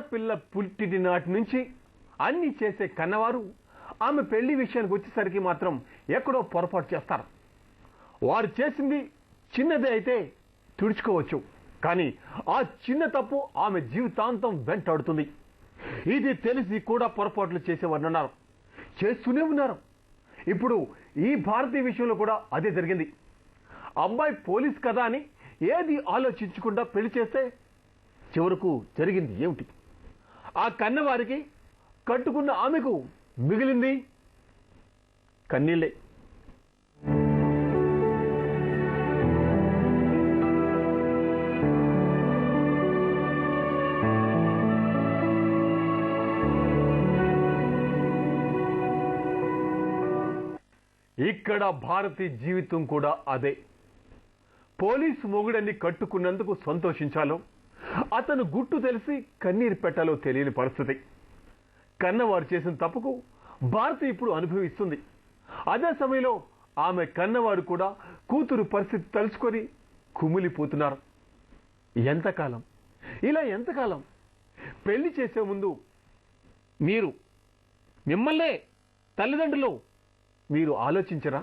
చిన్నపిల్ల పుట్టిన నాటి నుంచి అన్ని చేసే కన్నవారు ఆమె పెళ్ళి విషయానికి వచ్చేసరికి మాత్రం ఎక్కడో పొరపాటు చేస్తారు. వారు చేసింది చిన్నదే అయితే తుడుచుకోవచ్చు. కానీ ఆ చిన్న తప్పు ఆమె జీవితాంతం వెంటాడుతుంది. ఇది తెలిసి కూడా పొరపాట్లు చేసేవారు ఉన్నారు చేస్తూనే ఉన్నారు. ఇప్పుడు ఈ భారతీయ విషయంలో కూడా అదే జరిగింది. అబ్బాయి పోలీస్ కదా అని ఏది ఆలోచించకుండా పెళ్ళి చేస్తే చివరకు జరిగింది ఏమిటి? ఆ కన్నవారికి కట్టుకున్న ఆమెకు మిగిలింది కన్నీళ్ళే. ఇక్కడ భారతి జీవితం కూడా అదే. పోలీసు మొగుడని కట్టుకున్నందుకు సంతోషించాలో? అతను గుట్టు తెలిసి కన్నీరు పెట్టాలో తెలియని పరిస్థితి. కన్నవారు చేసిన తప్పుకు భారతి ఇప్పుడు అనుభవిస్తుంది. అదే సమయంలో ఆమె కన్నవారు కూడా కూతురు పరిస్థితి తలుచుకొని కుమిలిపోతున్నారు. ఎంతకాలం? ఇలా ఎంతకాలం? పెళ్ళి చేసే ముందు మీరు మిమ్మల్నే తల్లిదండ్రులు మీరు ఆలోచించరా?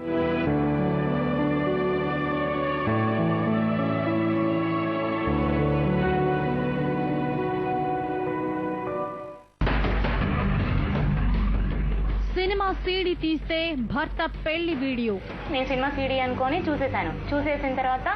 సీడీ తీస్తే భర్త పెళ్ళి వీడియో. నేను సినిమా సీడీ అనుకొని చూసేసాను చూసేసిన తర్వాత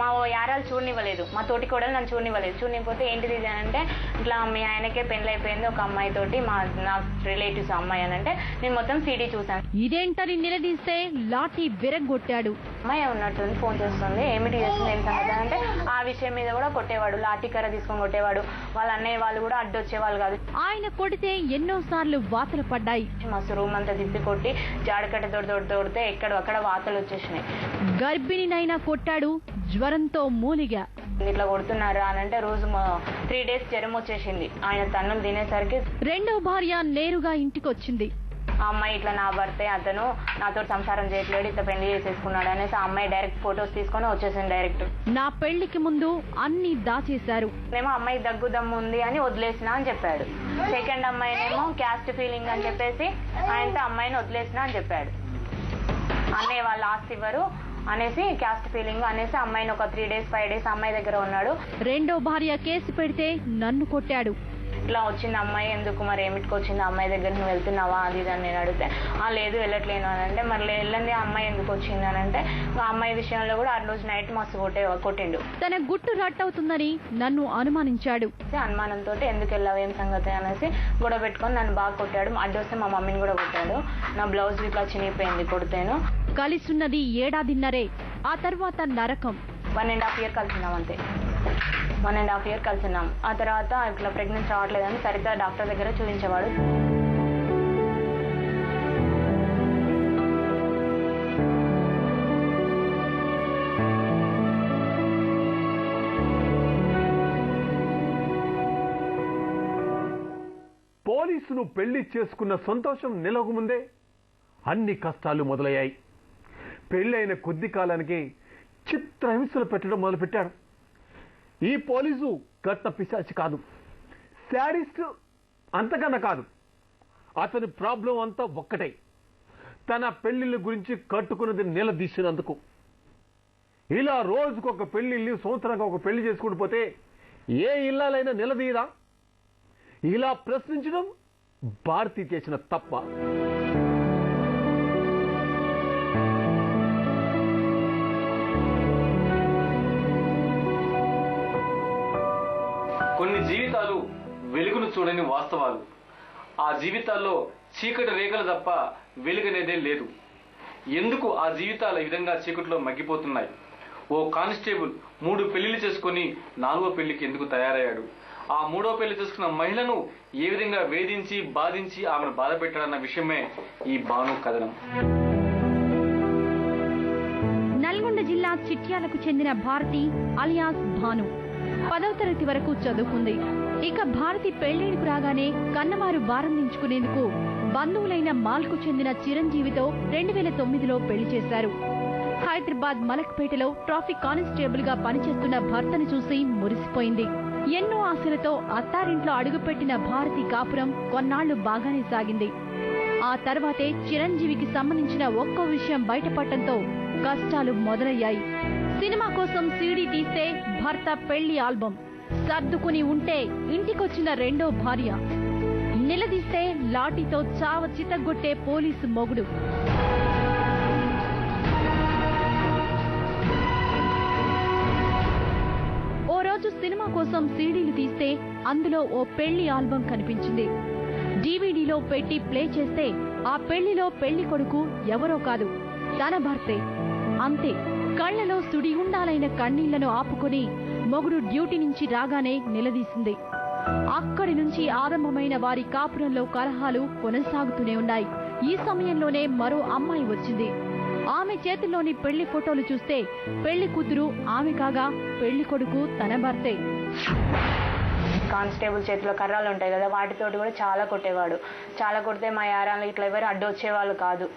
మా యారాలు చూడనివ్వలేదు. మా తోటి కూడా నన్ను చూడనివ్వలేదు. చూడనివ్వకపోతే ఇది అని అంటే ఇట్లా మీ ఆయనకే పెళ్ళి అయిపోయింది ఒక అమ్మాయి తోటి మా నా రిలేటివ్స్ అమ్మాయి అని అంటే నేను మొత్తం సీడీ చూసాను ఇదేంటని నిలదీస్తే లాఠీ విరగ్గొట్టాడు. అమ్మాయి ఉన్నట్టుంది ఫోన్ చేస్తుంది. ఏమిటి చేస్తుంది ఏం సంగతి అంటే ఆ విషయం మీద కూడా కొట్టేవాడు లాఠీ కర్ర తీసుకొని కొట్టేవాడు. వాళ్ళ అన్నయ్య వాళ్ళు కూడా అడ్డు వచ్చేవాళ్ళు కాదు. ఆయన కొడితే ఎన్నోసార్లు వాతలు పడ్డాయి. మస్తు రూమ్ అంతా తిప్పి కొట్టి జాడకట్ట తోటి తోడితే ఎక్కడ అక్కడ వాతలు వచ్చేసినాయి. గర్భిణినైనా కొట్టాడు జ్వరంతో మూలిగా. ఇట్లా కొడుతున్నారు అని అంటే రోజు త్రీ డేస్ జ్వరం వచ్చేసింది. ఆయన తన్నులు తినేసరికి రెండో భార్య నేరుగా ఇంటికొచ్చింది. ఆ అమ్మాయి ఇట్లా నా భర్తే అతను నాతో సంసారం చేయట్లేడు ఇట్లా పెళ్ళి చేసేసుకున్నాడు అనేసి ఆ అమ్మాయి డైరెక్ట్ ఫొటోస్ తీసుకొని వచ్చేసింది డైరెక్ట్ నా పెళ్ళికి ముందు అన్ని దాచేశారు. నేమో అమ్మాయి దగ్గు దమ్ము ఉంది అని వదిలేసిన అని చెప్పాడు. సెకండ్ అమ్మాయినేమో క్యాస్ట్ ఫీలింగ్ అని చెప్పేసి ఆయనతో అమ్మాయిని వదిలేసిన అని చెప్పాడు. అన్నయ్య వాళ్ళు ఆస్తి ఇవ్వరు అనేసి క్యాస్ట్ ఫీలింగ్ అనేసి అమ్మాయిని ఒక త్రీ డేస్ ఫైవ్ డేస్ అమ్మాయి దగ్గర ఉన్నాడు. రెండో భార్య కేసు పెడితే నన్ను కొట్టాడు. ఇట్లా వచ్చింది అమ్మాయి ఎందుకు మరి ఏమిటికి వచ్చింది? అమ్మాయి దగ్గర నువ్వు వెళ్తున్నావా? అది ఇది అని నేను అడిగితే ఆ లేదు వెళ్ళట్లేను అని అంటే మరి వెళ్ళండి ఆ అమ్మాయి ఎందుకు వచ్చింది? అని అంటే ఆ అమ్మాయి విషయంలో కూడా ఆ రోజు నైట్ మస్తు కొట్టే కొట్టిండు. తన గుట్టు రట్టవుతుందని నన్ను అనుమానించాడు. అనుమానంతో ఎందుకు వెళ్ళావు? ఏం సంగతి? అనేసి గొడవ పెట్టుకొని నన్ను బాగా కొట్టాడు. అడ్డొస్తే మా మమ్మీని కూడా కొట్టాడు. నా బ్లౌజ్ ఇట్లా చినిగిపోయింది కొడితేను. కలిసున్నది ఏడాదిన్నరే ఆ తర్వాత నరకం. వన్ అండ్ హాఫ్ ఇయర్ కలిసినాం అంతే. వన్ అండ్ హాఫ్ ఇయర్ కలిసినాం ఆ తర్వాత ఇట్లా ప్రెగ్నెన్సీ రావట్లేదని సరిగ్గా డాక్టర్ దగ్గర చూపించేవాడు. పోలీసును పెళ్ళి చేసుకున్న సంతోషం నిలవకముందే అన్ని కష్టాలు మొదలయ్యాయి. పెళ్ళైన కొద్ది కాలానికి చిత్రహింసలు పెట్టడం మొదలుపెట్టాడు ఈ పోలీసు గట్ట పిశాచి కాదు. శాడిస్ట్ అంతకన్నా కాదు. అతని ప్రాబ్లం అంతా ఒక్కటే. తన పెళ్ళిళ్ళ గురించి కట్టుకున్నది నిలదీసినందుకు. ఇలా రోజుకొక పెళ్ళిళ్ళు సంవత్సరానికి ఒక పెళ్ళి చేసుకుంటూ పోతే ఏ ఇల్లాలైనా నిలదీయదా? ఇలా ప్రశ్నించడం భారతి చేసిన తప్ప. చూడని వాస్తవాలు. ఆ జీవితాల్లో చీకటి రేఖలు తప్ప వెలుగనేదే లేదు. ఎందుకు ఆ జీవితాలు విధంగా చీకటిలో మగ్గిపోతున్నాయి? ఓ కానిస్టేబుల్ మూడు పెళ్ళిళ్ళు చేసుకుని నాలుగో పెళ్ళికి ఎందుకు తయారయ్యాడు? ఆ మూడో పెళ్ళి చేసుకున్న మహిళను ఏ విధంగా వేధించి బాధించి ఆమెను బాధ పెట్టాడన్న విషయమే ఈ భాను కథనం. నల్గొండ జిల్లా చిట్యాలకు చెందిన భారతి అలియాస్ భాను పదవ తరగతి వరకు చదువుకుంది. ఇక భారతి పెళ్ళిడికి రాగానే కన్నవారు వారందించుకునేందుకు బంధువులైన మాల్కు చెందిన చిరంజీవితో రెండు వేల తొమ్మిదిలో పెళ్ళి చేశారు. హైదరాబాద్ మలక్పేటలో ట్రాఫిక్ కానిస్టేబుల్గా పనిచేస్తున్న భర్తను చూసి మురిసిపోయింది. ఎన్నో ఆశలతో అత్తారింట్లో అడుగుపెట్టిన భారతి కాపురం కొన్నాళ్ళు బాగానే సాగింది. ఆ తర్వాతే చిరంజీవికి సంబంధించిన ఒక్కో విషయం బయటపడటంతో కష్టాలు మొదలయ్యాయి. సినిమా కోసం సీడీ తీస్తే భర్త పెళ్ళి ఆల్బం సర్దుకుని ఉంటే ఇంటికొచ్చిన రెండో భార్య. నిలదీస్తే లాఠీతో చావ చితగొట్టే పోలీసు మొగుడు. ఓ రోజు సినిమా కోసం సీడీలు తీస్తే అందులో ఓ పెళ్ళి ఆల్బం కనిపించింది. డీవీడీలో పెట్టి ప్లే చేస్తే ఆ పెళ్ళిలో పెళ్ళి కొడుకు ఎవరో కాదు తన భర్తే. అంతే కళ్ళలో సుడి ఉండాలైన కన్నీళ్ళను ఆపుకొని మొగుడు డ్యూటీ నుంచి రాగానే నిలదీసింది. అక్కడి నుంచి ఆరంభమైన వారి కాపురంలో కలహాలు కొనసాగుతూనే ఉన్నాయి. ఈ సమయంలోనే మరో అమ్మాయి వచ్చింది. ఆమె చేతిలోని పెళ్ళి ఫోటోలు చూస్తే పెళ్ళి కూతురు ఆమె కాగా పెళ్ళి కొడుకు తన భర్తే. కానిస్టేబుల్ చేతిలో కర్రాలు ఉంటాయి కదా వాటితోటి కూడా చాలా కొట్టేవాడు. చాలా కొడితే మా యారాలు ఇట్లా ఎవరు అడ్డు వచ్చేవాళ్ళు కాదు.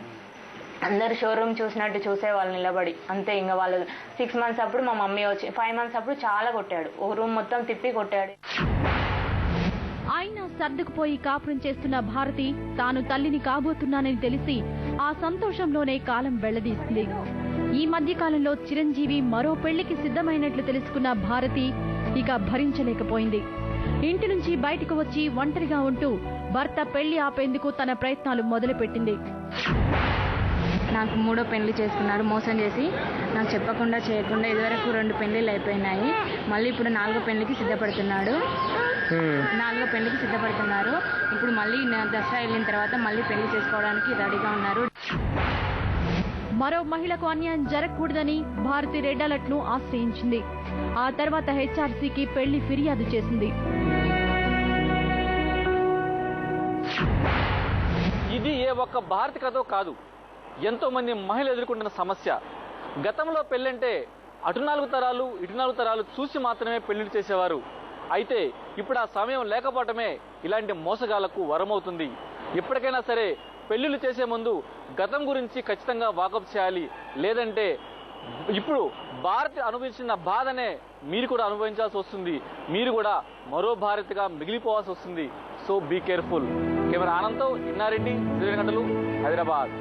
అందరు షోరూమ్ చూసినట్టు చూసేవాళ్ళు నిలబడి అంతే ఇంకా వాళ్ళు సిక్స్ మంత్స్ అప్పుడు మా మమ్మీ వచ్చి ఫైవ్ మంత్స్ అప్పుడు చాలా కొట్టాడు. ఓ రూమ్ మొత్తం తిప్పి కొట్టాడు. అయినా సర్దుకుపోయి కాపురం చేస్తున్న భారతి తాను తల్లిని కాబోతున్నానని తెలిసి ఆ సంతోషంలోనే కాలం వెళ్ళదీస్తుంది ఈ మధ్య కాలంలో చిరంజీవి మరో పెళ్ళికి సిద్ధమైనట్లు తెలుసుకున్న భారతి ఇక భరించలేకపోయింది. ఇంటి నుంచి బయటకు వచ్చి ఒంటరిగా ఉంటూ భర్త పెళ్ళి ఆపేందుకు తన ప్రయత్నాలు మొదలుపెట్టింది. నాకు మూడో పెళ్ళి చేసుకున్నాడు మోసం చేసి. నాకు చెప్పకుండా చేయకుండా ఇదివరకు రెండు పెళ్ళిళ్ళు అయిపోయినాయి. మళ్ళీ ఇప్పుడు నాలుగో పెళ్ళికి సిద్ధపడుతున్నాడు. నాలుగో పెళ్ళికి సిద్ధపడుతున్నారు. ఇప్పుడు మళ్ళీ దసరా వెళ్ళిన తర్వాత మళ్ళీ పెళ్ళి చేసుకోవడానికి రెడీగా ఉన్నారు. మరో మహిళకు అన్యాయం జరగకూడదని భారతి రెడ్ అలర్ట్ను ఆశ్రయించింది. ఆ తర్వాత హెచ్ఆర్సీకి పెళ్ళి ఫిర్యాదు చేసింది. ఇది ఏ ఒక్క భారత కథో కాదు. ఎంతోమంది మహిళలు ఎదుర్కొంటున్న సమస్య. గతంలో పెళ్ళంటే అటు నాలుగు తరాలు ఇటు నాలుగు తరాలు చూసి మాత్రమే పెళ్ళిళ్ళు చేసేవారు. అయితే ఇప్పుడు ఆ సమయం లేకపోవటమే ఇలాంటి మోసగాళ్ళకు వరమవుతుంది. ఎప్పటికైనా సరే పెళ్ళిళ్ళు చేసే ముందు గతం గురించి ఖచ్చితంగా వాకప్ చేయాలి. లేదంటే ఇప్పుడు భారత్ అనుభవించిన బాధనే మీరు కూడా అనుభవించాల్సి వస్తుంది. మీరు కూడా మరో భారత్గా మిగిలిపోవాల్సి వస్తుంది. సో బీ కేర్ఫుల్ కెమెరా ఆనంద్తో ఇన్నారెడ్డి గంటలు హైదరాబాద్.